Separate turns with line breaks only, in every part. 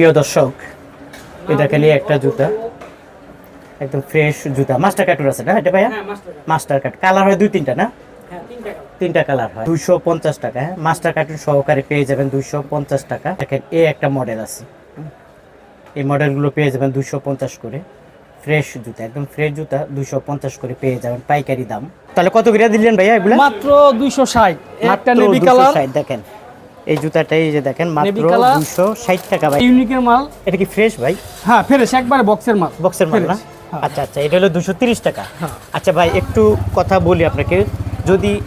প্রিয় দর্শক এটা খালি একটা জুতা একদম ফ্রেশ জুতা। মাস্টার কাটুর আছে না এটা ভাইয়া?
মাস্টার
কাট কালার হয় দুই তিনটা না?
হ্যাঁ তিনটা কালার
হয়। দুইশো পঞ্চাশ টাকা হ্যাঁ? মাস্টার কার্টুন সহকারে পেয়ে যাবেন দুইশো পঞ্চাশ টাকা। দেখেন এ একটা মডেল আছে। এই মডেলগুলো পেয়ে যাবেন দুইশো পঞ্চাশ করে। ফ্রেশ জুতা একদম ফ্রেশ জুতা দুইশো পঞ্চাশ করে পেয়ে যাবেন পাইকারি দাম। তাহলে কত করে দিলেন ভাইয়া এগুলো?
মাত্র দুইশো ষাট। একটা নেভি কালার
দেখেন। এই জুতাটাই যে দেখেন মাত্র
Navy colour।
দুশো ষাট টাকা ভাই।
ইউনিকের মাল।
এটা কি ফ্রেশ ভাই?
হ্যাঁ ফেরেস একবারে বক্সের মাল।
বক্সের মাল না?
হ্যাঁ।
আচ্ছা আচ্ছা এটা হলো দুশো তিরিশ টাকা।
হ্যাঁ।
আচ্ছা ভাই একটু কথা বলি আপনাকে। যদি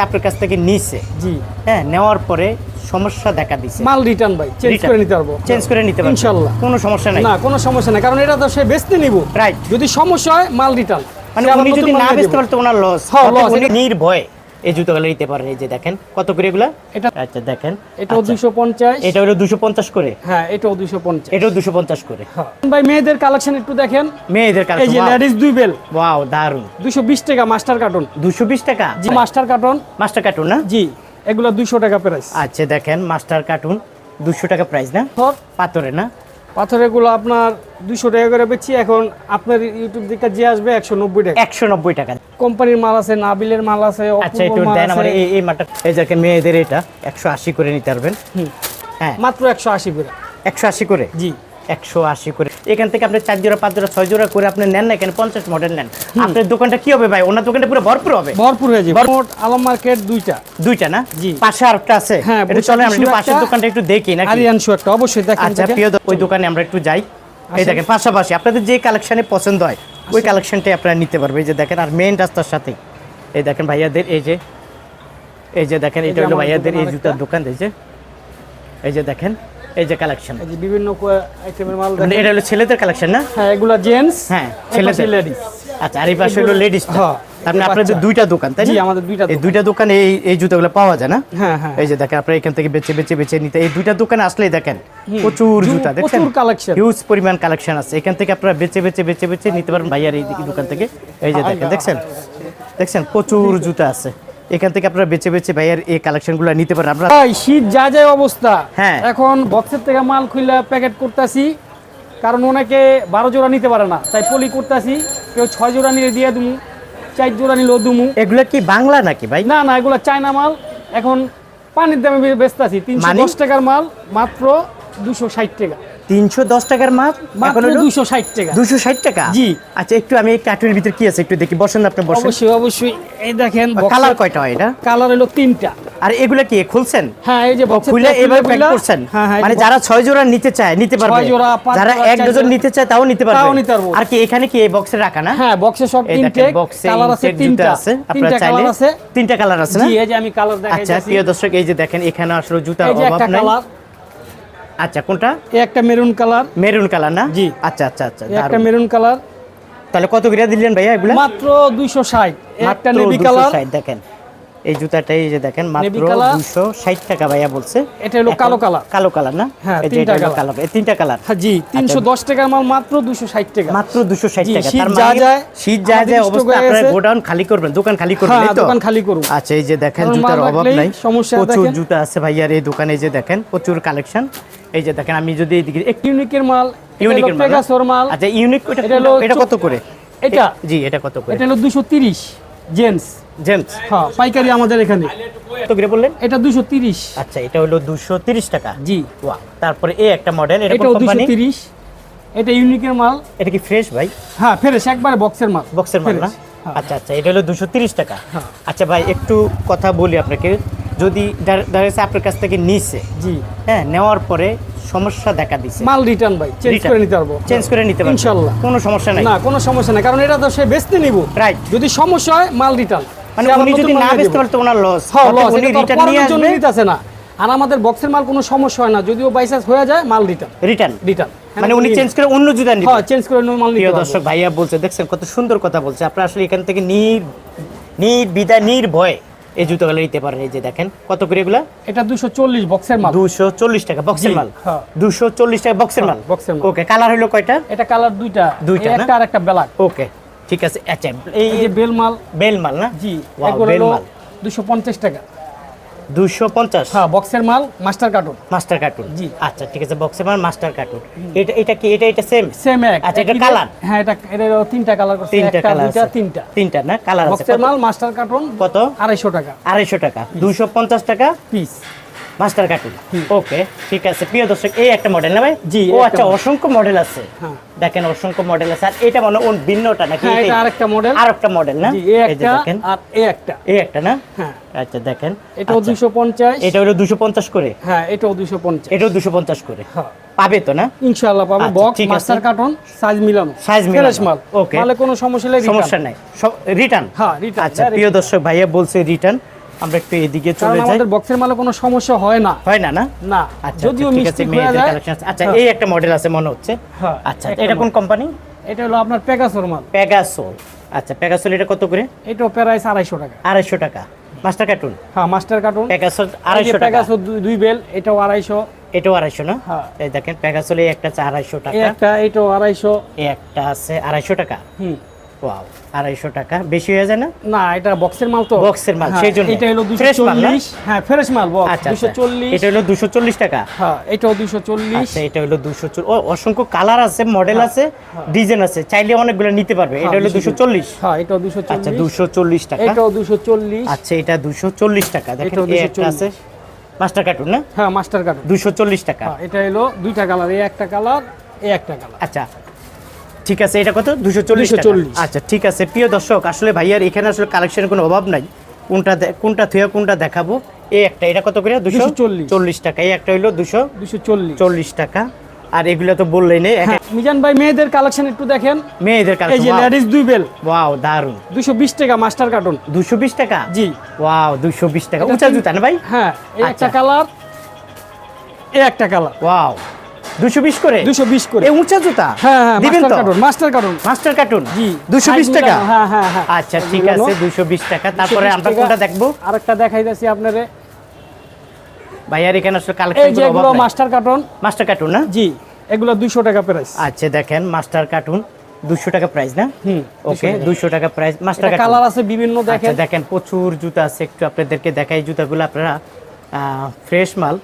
আপনার কাছ থেকে নিছে
জি।
হ্যাঁ নেওয়ার পরে সমস্যা দেখা দিছে।
মাল রিটার্ন ভাই চেঞ্জ করে নিতে পারব।
চেঞ্জ করে নিতে পারবেন।
ইনশাল্লাহ।
কোনো সমস্যা নাই।
না কোনো সমস্যা নেই কারণ এটা তো সে বেচতে নিব।
রাইট
যদি সমস্যা হয় মাল রিটার্ন
মানে উনি যদি না বেচতে ওনার লস
হ্যাঁ, এটা-
নির্ভয়ে। এই জুতোগুলো নিতে পারেন এই যে দেখেন কত করে এগুলা?
এটা
আচ্ছা দেখেন
এটাও
আচ্ছা,
দুইশো পঞ্চাশ।
এটা হলো দুশো পঞ্চাশ করে।
হ্যাঁ এটাও দুইশো পঞ্চাশ।
এটাও দুশো পঞ্চাশ করে।
হ্যাঁ। ভাই মেয়েদের কালেকশন একটু দেখেন।
মেয়েদের
এই যে লেডিস দুই বেল।
ওয়াও দারুণ
দুইশো বিশ টাকা মাস্টার কার্টন।
দুশো বিশ টাকা?
জি মাস্টার কার্টন।
মাস্টার কার্টুন না?
জি এগুলো দুইশো টাকা প্রাইস
আচ্ছা দেখেন মাস্টার কার্টুন দুশো টাকা প্রাইস না? পাথরে না?
পাথরেরগুলো আপনার দুশো টাকা করে বেচছি এখন আপনার ইউটিউব দিকে যে আসবে একশো নব্বই টাকা।
একশো নব্বই টাকা।
কোম্পানির মাল আছে নাবিলের মাল আছে
আচ্ছা একটু দেন আমার এই এই মাটা এই দেখেন মেয়েদের এটা একশো আশি করে নিতে পারবেন। হ্যাঁ।
মাত্র একশো আশি করে।
একশো আশি করে?
জি।
একশো আশি করে। এখান থেকে আপনি চার জোড়া পাঁচ জোড়া ছয় জোড়া করে আপনি নেন না এখানে পঞ্চাশ মডেল নেন। আপনার দোকানটা কি হবে ভাই? ওনার দোকানটা পুরো ভরপুর হবে।
ভরপুর হয়ে যাবে। মোট আলম মার্কেট দুইটা।
দুইটা না?
জি।
পাশে আরেকটা আছে।
হ্যাঁ,
এটা চলে আমরা পাশের দোকানটা একটু দেখি না
আরিয়ানশু একটা অবশ্যই দেখেন
আচ্ছা প্রিয় ওই দোকানে আমরা একটু যাই। এই দেখেন পাশাপাশি আপনাদের যে কালেকশনে পছন্দ হয় ওই কালেকশনটাই আপনারা নিতে পারবে এই যে দেখেন আর মেইন রাস্তার সাথেই এই দেখেন ভাইয়াদের এই যে এই যে দেখেন এটা হলো ভাইয়াদের এই জুতার দোকান এই যে। এই যে দেখেন এই যে কালেকশন
এই যে বিভিন্ন আইটেমের মাল
মানে
দেখেন।
এটা হলো ছেলেদের কালেকশন না?
হ্যাঁ এগুলা জেন্টস
হ্যাঁ ছেলেদের।
লেডিস
আচ্ছা আর এই পাশে হলো লেডিস
হ্যাঁ,
মানে আপনাদের দুইটা দোকান তাই
জি আমাদের দুইটা
এই দুইটা দোকানে এই এই জুতোগুলো পাওয়া যায় না?
হ্যাঁ হ্যাঁ।
এই যে দেখেন আপনারা এখান থেকে বেছে বেছে বেছে নিতে এই দুইটা দোকানে আসলেই দেখেন প্রচুর জুতা দেখছেন?
প্রচুর collection।
হিউজ পরিমাণ কালেকশন আছে। এখান থেকে আপনারা বেছে বেছে বেছে বেছে নিতে পারেন ভাইয়ার এই দোকান থেকে। এই যে দেখেন দেখছেন? দেখছেন প্রচুর জুতা আছে। এখান থেকে আপনারা বেছে বেছে ভাইয়ার এই কালেকশনগুলো নিতে পারেন। আপনারা
ভাই শীত যা যায় অবস্থা।
হ্যাঁ।
এখন বক্সের থেকে মাল খুলে প্যাকেট করতেছি কারণ অনেকে বারো জোড়া নিতে পারে না। তাই পলি করতেছি কেউ ছয় জোড়া নিয়ে দিয়ে দুমু চার জোড়া নিলেও দুমু।
এগুলো কি বাংলা নাকি ভাই?
না না এগুলো চায়না মাল। এখন পানির দামে বেচতেছি তিনশো
মানে?
দশ টাকার মাল মাত্র দুশো ষাট টাকা।
তিনশো দশ টাকার মাছ
মাত্র দুশো ষাট টাকা।
দুশো ষাট টাকা?
জি।
আচ্ছা একটু আমি কার্টুনের ভিতরে কি আছে একটু দেখি? বসেন আপনি বসেন।
অবশ্যই অবশ্যই। এই দেখেন
কালার কয়টা হয় এটা?
কালার হলো তিনটা।
আর এগুলো কি খুলছেন?
হ্যাঁ এই যে
খুলে
থেকে
প্যাক করছেন?
হ্যাঁ হ্যাঁ
মানে যারা ছয় জোড়া নিতে চায় নিতে পারবে। যারা এক ডজন নিতে চায় তাও নিতে পারবে।
তাও নিতে পারব।
আর কি এখানে কি এই বক্সে রাখা না?
হ্যাঁ বক্সে সব
বক্সে
কালার আছে তিনটা।
আছে। আপনারা চাইলে তিনটা কালার আছে না?
জি এই যে আমি কালার দেখাই
আচ্ছা প্রিয় দর্শক এই যে দেখেন এখানে আসলে
যে
অভাব নাই। আচ্ছা কোনটা?
একটা মেরুন কালার।
মেরুন কালার না?
জি।
আচ্ছা আচ্ছা আচ্ছা
একটা মেরুন কালার।
তাহলে কত করে দিলেন ভাইয়া এগুলা?
মাত্র 260 একটা নেভি
260
কালার।
দেখেন। এই জুতাটাই এই যে দেখেন মাত্র
Navy colour।
দুশো ষাট টাকা ভাইয়া বলছে।
এটা হলো কালো কালার।
কালো কালার না?
হ্যাঁ, তিনটা
এটা হলো কালো এই তিনটা কালার।
হ্যাঁ জি 310 টাকার মাল মাত্র 260 টাকা।
মাত্র দুশো ষাট
জি,
টাকা।
শীত
তার
যা
মানে
যায়,
শীত যা যায় অবস্থা আপনারা গোডাউন খালি করবেন দোকান খালি করবেন
হ্যাঁ
তো?
দোকান খালি করুন।
আচ্ছা এই যে দেখেন জুতার অভাব নাই।
সমস্যা
প্রচুর। জুতা আছে ভাইয়ার এই দোকানে এই যে দেখেন প্রচুর কালেকশন এই যে দেখেন আমি যদি এইদিকে একটু
ইউনিকের মাল
ইউনিকের মাল?
পেগাসোর মাল।
আচ্ছা ইউনিক
এটা
এটা কত করে?
এটা
জি এটা কত করে?
এটা হলো 230 জেন্টস
জেমস।
হ্যাঁ পাইকারি আমাদের এখানে।
কত করে বললেন?
এটা 230
আচ্ছা এটা হলো দুশো তিরিশ টাকা।
জি।
ওয়া তারপরে এই একটা মডেল এটা কোন কোম্পানি?
230 এটা ইউনিকের মাল।
এটা কি ফ্রেশ ভাই?
হ্যাঁ ফ্রেশ একবারে বক্সের মাল।
বক্সের মাল না?
হ্যাঁ।
আচ্ছা আচ্ছা এটা হলো দুশো তিরিশ টাকা।
হ্যাঁ।
আচ্ছা ভাই একটু কথা বলি আপনাকে। যদি দেখা আপনার কাছ থেকে নিছে
জি।
হ্যাঁ নেওয়ার পরে সমস্যা দেখা দিছে।
মাল রিটার্ন ভাই চেঞ্জ করে নিতে পারব।
চেঞ্জ করে নিতে পারবেন
ইনশাল্লাহ।
কোনো সমস্যা নাই।
না কোনো সমস্যা নাই কারণ এটা তো সে বেচতে নিব।
রাইট
যদি সমস্যা হয় মাল রিটার্ন
মানে উনি যদি না বেচতে পারতো ওনার লস
হ্যাঁ লস
উনি রিটার্ন নিয়ে
পরের জন্য
আসবে।
নিতেছে না। আর আমাদের বক্সের মাল কোনো সমস্যা হয় না যদিও বাইসাস হয়ে যায় মাল রিটার্ন
রিটার্ন
রিটার্ন
মানে উনি চেঞ্জ করে অন্য জুতা নিবে।
হ্যাঁ চেঞ্জ করে অন্য মাল পারব।
দর্শক ভাইয়া বলছে দেখছেন কত সুন্দর কথা বলছে। আপনারা আসলে এখান থেকে নির নির্বিধায় নির্ভয়ে। এই জুতোগুলো নিতে পারেন এই যে দেখেন কত করে এগুলা?
এটা 240 বক্সের মাল।
দুশো চল্লিশ টাকা বক্সের মাল।
হ্যাঁ।
দুশো চল্লিশ টাকা বক্সের মাল।
বক্সের মাল।
ওকে কালার হলো কয়টা?
এটা কালার দুইটা।
দুইটা
একটা আর একটা ব্ল্যাক।
ওকে ঠিক আছে এই
যে বেল মাল।
বেল মাল না?
জি
বেলমাল
এগুলো
বেল
হলো
মাল।
250 টাকা।
দুশো পঞ্চাশ।
হ্যাঁ বক্সের মাল মাস্টার কার্টুন
মাস্টার কার্টুন
জি।
আচ্ছা ঠিক আছে বক্সের মাল মাস্টার কার্টুন এটা এটা কি এটা এটা সেম
সেম এক।
আচ্ছা, এটা
একই হ্যাঁ এটা এটা তিনটা কালার করছে।
তিনটা কালার আছে।
তিনটা।
তিনটা না? কালার আছে।
বক্সের মাল মাস্টার কার্টুন
কত?
আড়াইশো টাকা।
আড়াইশো টাকা। দুশো পঞ্চাশ টাকা?
পিস
মাস্টার কার্টুন ওকে ঠিক আছে। প্রিয় দর্শক এই একটা মডেল না ভাই?
জি,
ও আচ্ছা। অসংখ্য মডেল আছে।
হ্যাঁ।
দেখেন অসংখ্য মডেল আছে। আর এটা মনে ওর ভিন্নটা নাকি
হ্যাঁ এটা আরেকটা মডেল
আর একটা মডেল না?
জি
এই যে দেখেন।
আর এ একটা।
এই একটা না?
হ্যাঁ।
আচ্ছা দেখেন।
এটাও
আচ্ছা,
দুশো পঞ্চাশ।
এটা হলো দুশো পঞ্চাশ করে।
হ্যাঁ এটাও দুশো পঞ্চাশ।
এটাও দুশো পঞ্চাশ করে।
হ্যাঁ।
পাবে তো না?
ইনশাআল্লাহ পাবে।
আচ্ছা,
বক্স মাস্টার কার্টুন সাইজ মিলানো।
Size মিলানো,
মাল।
Okay.
মালে কোনো সমস্যা নেই
সমস্যা নাই। রিটার্ন
হ্যাঁ রিটার্ন
আচ্ছা প্রিয় দর্শক ভাইয়া বলছে রিটার্ন আমরা একটু এদিকে চলে যাই।
আমাদের বক্সের মালে কোনো সমস্যা হয় না।
হয় না না?
না।
আচ্ছা
যদিও
আচ্ছা,
মিস্টেক হয়ে যায়
আচ্ছা
হ্যাঁ।
এই একটা মডেল আছে মনে হচ্ছে।
হ্যাঁ,
আচ্ছা এটা কোন কোম্পানি
এটা হলো আপনার পেগাসোর মাল।
প্যাগাসোল আচ্ছা প্যাগাসোল এটা কত করে?
এটাও প্রাইস আড়াইশো টাকা।
আড়াইশো টাকা। মাস্টার কার্টুন
হ্যাঁ মাস্টার কার্টুন
প্যাগাসোল আড়াইশো টাকা।
পেগাসো দুই বেল এটাও আড়াইশো।
এটাও আড়াইশো না?
হ্যাঁ।
এই দেখেন প্যাগাসোল এই একটা আছে আড়াইশো টাকা।
একটা এটাও আড়াইশো।
এই একটা আছে আড়াইশো টাকা।
হুম।
ওয়াও আড়াইশো টাকা। বেশি হয়ে যায় না?
না এটা বক্সের মাল তো।
বক্সের মাল,
হ্যাঁ,
সেই জন্য।
এটা হলো দুশো
Fresh মাল
হ্যাঁ ফ্রেশ মাল বক্স
আচ্ছা
দুশো
আচ্ছা।
চল্লিশ।
এটা হলো দুশো চল্লিশ টাকা।
হ্যাঁ এটাও দুশো চল্লিশ।
আচ্ছা এটা হলো দুশো ও অসংখ্য কালার আছে মডেল আছে ডিজাইন আছে। চাইলে অনেকগুলো নিতে পারবে। এটা হলো দুশো চল্লিশ।
হ্যাঁ এটাও দুশো
আচ্ছা দুশো চল্লিশ টাকা।
এটাও দুশো চল্লিশ।
আচ্ছা এটা দুশো চল্লিশ টাকা। দেখেন একটা আছে। মাস্টার কার্টুন না?
হ্যাঁ মাস্টার কার্টুন
দুশো চল্লিশ টাকা।
হ্যাঁ এটা হলো দুইটা কালার এই একটা কালার এই একটা কালার।
আচ্ছা ঠিক আছে এটা কত? দুশো চল্লিশ আচ্ছা ঠিক আছে। প্রিয় দর্শক আসলে ভাইয়ার এখানে আসলে কালেকশনের কোনো অভাব নাই। কোনটা কোনটা থুয়া কোনটা দেখাবো? এই একটা এটা কত করে? দুশো চল্লিশ। টাকা। এই একটা হইল দুশো
দুশো চল্লিশ।
টাকা। আর এগুলো তো বললেই নেই।
হ্যাঁ মিজান ভাই মেয়েদের কালেকশন একটু দেখেন।
মেয়েদের
এই
কালেকশন
যে লেডিস দুই বেল
ওয়াও দারুণ
দুশো বিশ টাকা মাস্টার কার্টুন
দুশো বিশ টাকা?
জি।
ওয়াও দুশো বিশ টাকা। উঁচা জুতা না ভাই?
হ্যাঁ এই একটা
আচ্ছা।
কালার এই একটা কালার
ওয়াও করে?
দুশো বিশ করে।
এই উঁচা জুতা?
হ্যাঁ হ্যাঁ
দিবেন
মাস্টার
তো?
Carton master carton.
Master carton?
জি
টাকা?
হ্যাঁ হ্যাঁ হ্যাঁ।
আচ্ছা ঠিক আছে দুশো বিশ টাকা। তারপরে আমরা কোনটা দেখব?
আরেকটা দেখাইতেছি আপনারে।
ভাইয়ার এখানে আসলে কালেকশন
যে এগুলো মাস্টার কার্টুন।
মাস্টার কার্টুন না?
জি এগুলো দুশো টাকা প্রাইস
আচ্ছা দেখেন মাস্টার কার্টুন দুশো টাকা প্রাইস না?
হুম
ওকে দুশো টাকা প্রাইস মাস্টার কার্টুন।
কালার আছে বিভিন্ন
আচ্ছা
দেখেন।
দেখেন প্রচুর জুতা আছে একটু আপনাদেরকে দেখাই জুতাগুলো। আপনারা ফ্রেশ মাল।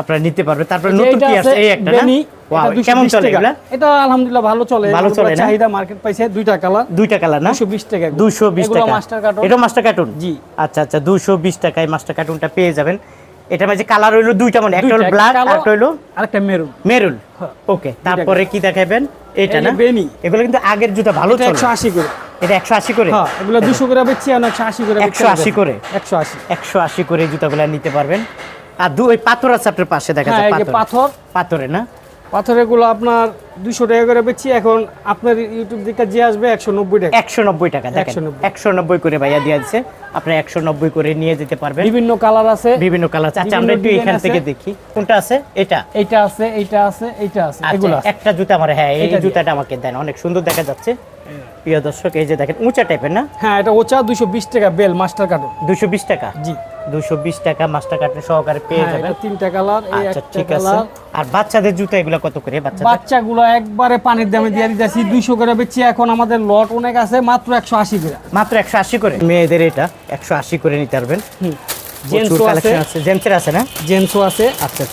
আপনারা নিতে পারবেন তারপরে নতুন কি
আছে?
এই একটা না?
এটা 220
কেমন চলে। এগুলা?
এটা আলহামদুলিল্লাহ ভালো চলে
ভালো চলে না?
চাহিদা মার্কেট পাইছে দুইটা কালার
দুইটা কালার না?
দুশো বিশ টাকা
দুশো বিশ
এগুলো
টাকা।
মাস্টার কার্টুন
এটা মাস্টার কার্টুন
জি।
আচ্ছা আচ্ছা দুশো বিশ টাকায় মাস্টার কার্টুনটা পেয়ে যাবেন। এটা মাঝে কালার হইল দুইটা মানে একটা হলো ব্ল্যাক
একটা
আর একটা হইল
আরেকটা মেরুন
মেরুন ওকে তারপরে কি দেখাবেন? এটা না?
বেনি।
এগুলো কিন্তু আগের জুতা ভালো চলে।
একশো আশি করে।
এটা একশো আশি করে?
হ্যাঁ এগুলো দুশো করে বেচছি আর একশো আশি করে
180 করে?
একশো আশি।
একশো আশি করে জুতাগুলো নিতে পারবেন। আর দু ওই পাথর আছে আপনার পাশে দেখা
হ্যাঁ
যায় পাথর।
পাথর।
পাথরে না?
পাথরেগুলো আপনার দুশো টাকা করে বেচছি। এখন আপনার ইউটিউব দিকে যে আসবে একশো নব্বই টাকা।
একশো নব্বই টাকা একশো নব্বই। করে ভাইয়া দিয়ে দিচ্ছে আপনি একশো নব্বই করে নিয়ে যেতে পারবেন।
বিভিন্ন কালার আছে।
বিভিন্ন কালার আছে। আচ্ছা আমরা একটু এখান থেকে দেখি। কোনটা আছে? এটা।
এইটা আছে এইটা আছে এইটা আছে।
আচ্ছা,
এগুলো
একটা জুতা আমার হ্যাঁ এই জুতাটা আমাকে দেন। অনেক সুন্দর দেখা যাচ্ছে। প্রিয় দর্শক এই যে দেখেন উঁচা টাইপের না?
হ্যাঁ এটা ওচা দুশো বিশ টাকা বেল মাস্টার কার্টুন।
দুশো বিশ টাকা?
জি।
দুশো বিশ টাকা মাস্টার কার্ডের সহকারে পেয়ে
হ্যাঁ
যাবেন।
এটা তিনটা কালার এই
আচ্ছা
একটা
ঠিক আছে। আর বাচ্চাদের জুতা এগুলো কত করে
বাচ্চাগুলো একবারে পানির দামে দিয়ে দিতেছি দুইশো করে বেচছি। এখন আমাদের লট অনেক আছে মাত্র একশো আশি করে।
মাত্র একশো আশি করে? মেয়েদের এটা একশো আশি করে নিতে পারবেন। আচ্ছা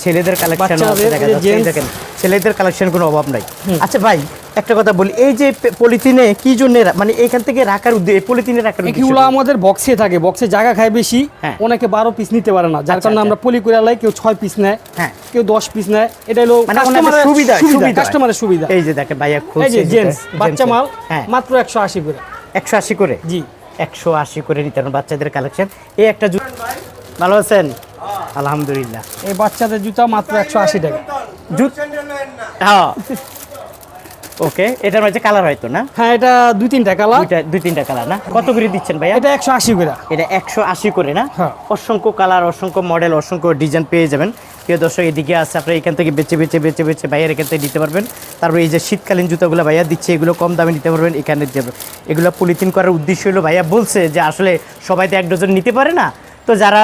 ছেলেদের কালেকশন কোনো অভাব নাই। আচ্ছা ভাই একটা কথা বলি এই যে পলিথিনে কি জন্য মানে এখান থেকে রাখার উদ্দেশ্য পলিথিনে রাখার
এগুলো আমাদের বক্সে থাকে বক্সে জায়গা খায় বেশি
হ্যাঁ।
অনেকে বারো পিস নিতে পারে না যার
আচ্ছা,
কারণে
আচ্ছা।
আমরা পলি করে লাই কেউ ছয় পিস নেয়
হ্যাঁ।
কেউ দশ পিস নেয় এটা হলো
মানে
কাস্টমারের
সুবিধা
কাস্টমারের সুবিধা।
এই যে দেখেন ভাইয়া
এই যে জেন্টস বাচ্চা মাল
হ্যাঁ।
মাত্র একশো আশি করে।
একশো আশি করে?
জি।
একশো আশি করে নিতে বাচ্চাদের কালেকশন এই একটা ভালো আছেন? আলহামদুলিল্লাহ।
এই বাচ্চাদের জুতা মাত্র একশো আশি টাকা।
জুত হ্যাঁ। ওকে এটার মধ্যে কালার হয়তো না?
হ্যাঁ এটা দুই তিনটা কালার
দুইটা দুই তিনটা কালার না? কত করে দিচ্ছেন ভাইয়া?
এটা একশো আশি করে।
এটা একশো আশি করে না?
হ্যাঁ।
অসংখ্য কালার অসংখ্য মডেল অসংখ্য ডিজাইন পেয়ে যাবেন। প্রিয় দর্শক এদিকে আছে আপনারা এখান থেকে বেছে বেছে বেছে বেছে ভাইয়ার এখান থেকে নিতে পারবেন। তারপর এই যে শীতকালীন জুতাগুলো ভাইয়া দিচ্ছে এগুলো কম দামে নিতে পারবেন এখানে যে এগুলো পলিথিন করার উদ্দেশ্য হলো ভাইয়া বলছে যে আসলে সবাই তো এক ডজন নিতে পারে না? তো যারা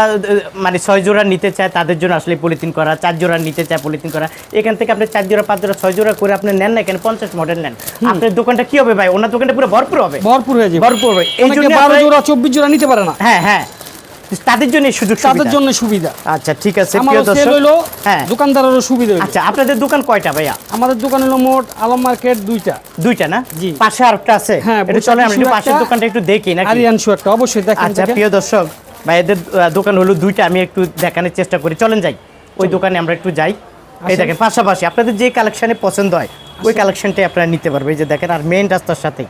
মানে ছয় জোড়া নিতে চায় তাদের জন্য আসলে পলিথিন করা চার জোড়া নিতে চায় পলিথিন করা। এখান থেকে আপনি চার জোড়া পাঁচ জোড়া ছয় জোড়া করে আপনি নেন না এখানে পঞ্চাশ মডেল নেন। আপনার দোকানটা কি হবে ভাই? ওনার দোকানটা পুরো ভরপুর হবে।
ভরপুর হয়ে যাবে।
ভরপুর হবে। এই জন্য
বারো জোড়া চব্বিশ জোড়া নিতে পারে না।
হ্যাঁ হ্যাঁ। তাদের জন্য সুযোগ
তাদের। জন্য সুবিধা।
আচ্ছা ঠিক আছে প্রিয় দর্শক। হ্যাঁ।
দোকানদারেরও সুবিধা
আচ্ছা আপনাদের দোকান কয়টা ভাইয়া?
আমাদের দোকান হলো মোট আলম মার্কেট দুইটা।
দুইটা না?
জি।
পাশে আরেকটা আছে।
হ্যাঁ,
চলে আমরা পাশের দোকানটা একটু দেখি নাকি?
আরিয়ান শু একটা অবশ্যই দেখেন
আচ্ছা প্রিয় দর্শক ভাইয়াদের আহ, দোকান হলো দুইটা আমি একটু দেখানোর চেষ্টা করি। চলেন যাই। ওই দোকানে আমরা একটু যাই। এই। দেখেন পাশাপাশি আপনাদের যে কালেকশনে পছন্দ হয় ওই কালেকশনটাই আপনারা নিতে পারবেন। এই যে দেখেন আর মেইন রাস্তার সাথেই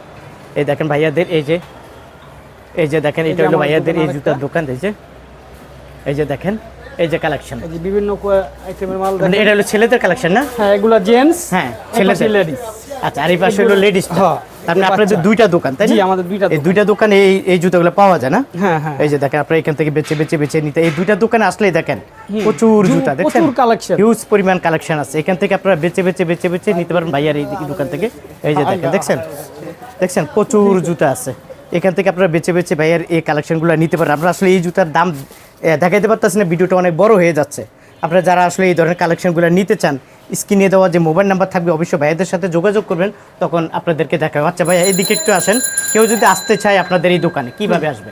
এই দেখেন ভাইয়াদের এই যে এই যে দেখেন এটা হলো ভাইয়াদের এই জুতার দোকান এই যে এই যে দেখেন এই যে কালেকশন
এই যে বিভিন্ন আইটেমের মাল
মানে। এটা হলো ছেলেদের কালেকশন না?
হ্যাঁ এগুলা জেন্টস
হ্যাঁ, ছেলেদের।
লেডিস
আচ্ছা আর এই পাশে হলো লেডিস
হ্যাঁ,
তার মানে আপনাদের দুইটা দোকান তাই না?
আমাদের দুইটা
এই। দুইটা দোকানে এই এই জুতোগুলো পাওয়া যায় না?
হ্যাঁ হ্যাঁ।
এই যে দেখেন আপনারা এখান থেকে বেচে বেচে বেচে নিতে এই দুইটা দোকানে আসলেই দেখেন প্রচুর জুতা দেখছেন?
প্রচুর collection।
হিউজ পরিমাণ কালেকশন আছে। এখান থেকে আপনারা বেচে বেচে বেচে বেচে নিতে পারেন ভাইয়ার এই দোকান থেকে। এই যে দেখেন দেখছেন? দেখছেন প্রচুর জুতা আছে। এখান থেকে আপনারা বেচে বেচে ভাইয়ার এই কালেকশনগুলো নিতে পারেন আপনারা আসলে এই জুতার দাম দেখাইতে পারতেছেন না ভিডিওটা অনেক বড় হয়ে যাচ্ছে। আপনারা যারা আসলে এই ধরনের কালেকশনগুলো নিতে চান স্ক্রিনে দেওয়া যে মোবাইল নাম্বার থাকবে অবশ্যই ভাইয়াদের সাথে যোগাযোগ করবেন। তখন আপনাদেরকে দেখাবে। আচ্ছা ভাইয়া এদিকে একটু আসেন। কেউ যদি আসতে চায় আপনাদের এই দোকানে কীভাবে আসবে?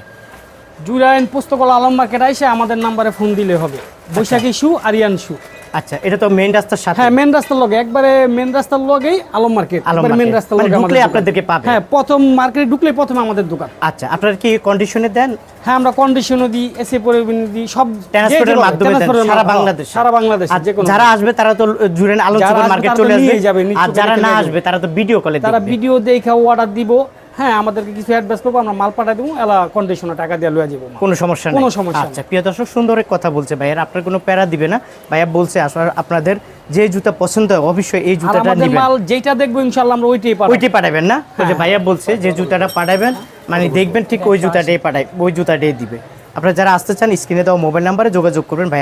জুরাইন পুস্তকাল আলম মার্কেট আইসে আমাদের নাম্বারে ফোন দিলে হবে। বৈশাখী শু আরিয়ান শু।
আচ্ছা এটা তো মেইন রাস্তার সাথে।
হ্যাঁ মেন রাস্তার লগে। একবারে মেন রাস্তার লগেই আলম মার্কেট
আলম
মেন রাস্তার
মানে
লগে
ঢুকলে। আপনাদেরকে পাবে।
হ্যাঁ প্রথম মার্কেটে ঢুকলে প্রথমে আমাদের দোকান।
আচ্ছা আপনারা কি কন্ডিশনে দেন?
হ্যাঁ আমরা কন্ডিশনও দিই এসে পরিবহন দিই সব
ট্রান্সপোর্টের মাধ্যমে সারা বাংলাদেশ।
সারা বাংলাদেশ যে কোনো
যারা আসবে তারা তো
যারা
সুপার মার্কেট চলে আসবে। আর যারা না আসবে তারা তো ভিডিও কলে
তারা ভিডিও দেখে অর্ডার দিব। হ্যাঁ আমাদেরকে কিছু অ্যাডভান্স করব আমরা মাল পাঠাই দেবো এলা কন্ডিশনে টাকা দিয়ে লয়ে যাব
কোনো সমস্যা নেই।
কোনো সমস্যা
আচ্ছা প্রিয় দর্শক সুন্দর কথা বলছে ভাইয়ার আপনার কোনো প্যারা দিবে না। ভাইয়া বলছে আসলে আপনাদের যে জুতা পছন্দ হয় অবশ্যই এই জুতাটা নেবেন।
মাল যেটা দেখব ইনশাল্লাহ আমরা ওইটাই পাঠাবো।
ওইটি পাঠাবেন না? ওই যে ভাইয়া বলছে যে জুতাটা পাঠাবেন মানে দেখবেন ঠিক ওই জুতাটাই পাঠাই ওই জুতাটাই দিবে। আপনারা যারা আসতে চান স্ক্রিনে দেওয়া মোবাইল নাম্বারে যোগাযোগ করবেন। ভাইয়া